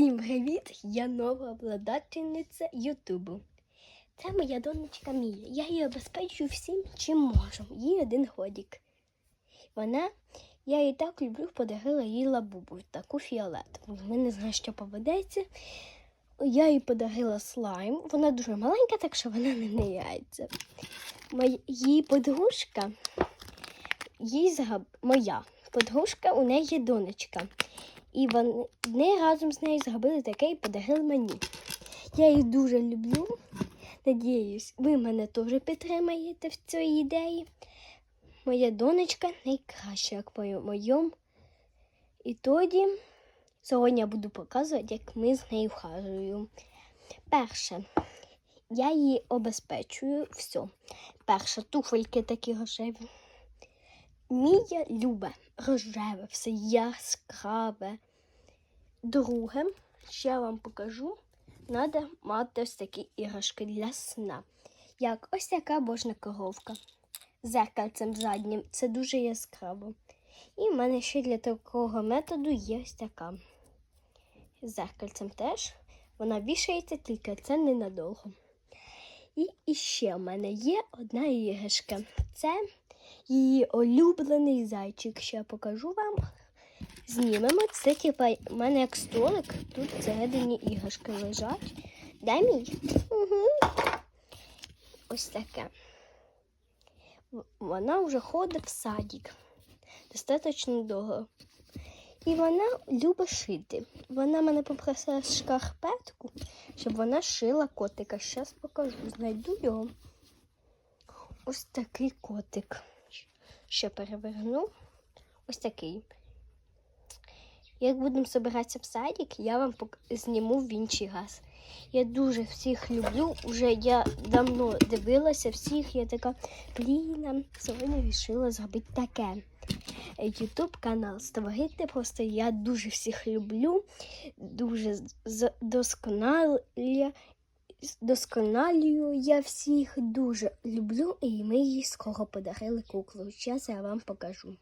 Всім привіт! Я нова обладательниця Ютубу. Це моя донечка Мія. Я її обезпечую всім, чим можу. Їй один годик. Вона, я її так люблю, подарила їй лабубу, таку фіолетову. Ми не знаю, що поведеться. Я їй подарила слайм. Вона дуже маленька, так що вона не ниряється. Моя, її подружка, їй загаб... моя подружка, у неї донечка. І вони разом з нею зробили таке і подарили мені. Я їх дуже люблю. Надіюсь, ви мене теж підтримаєте в цій ідеї. Моя донечка найкраща, як по моєму. І тоді сьогодні я буду показувати, як ми з нею вхажуємо. Перше, я її обезпечую все. Перше, туфельки такі рожеві. Мія любе рожеве, все яскраве. Друге, ще вам покажу, треба мати ось такі іграшки для сна. Як ось така божна коровка. Зеркальцем заднім. Це дуже яскраво. І в мене ще для такого методу є ось така. Зеркальцем теж. Вона вішається, тільки це ненадовго. І ще в мене є одна іграшка. Це її улюблений зайчик. Ще покажу вам. Знімемо. Це типа у мене як столик. Тут всередині іграшки лежать. Дай мій. Угу. Ось таке. Вона вже ходить в садик. Достатньо довго. І вона любить шити. Вона мене попросила шкарпетку, щоб вона шила котика. Зараз покажу. Знайду його. Ось такий котик. Ще переверну. Ось такий. Як будемо збиратися в садик, я вам зніму в інший раз. Я дуже всіх люблю. Уже я давно дивилася всіх. Я така, блін, сьогодні вирішила зробити таке. Ютуб канал створити. Просто я дуже всіх люблю, дуже досконалюю, досконалюю я всіх дуже люблю, і ми їй скоро подарили куклу. Зараз я вам покажу.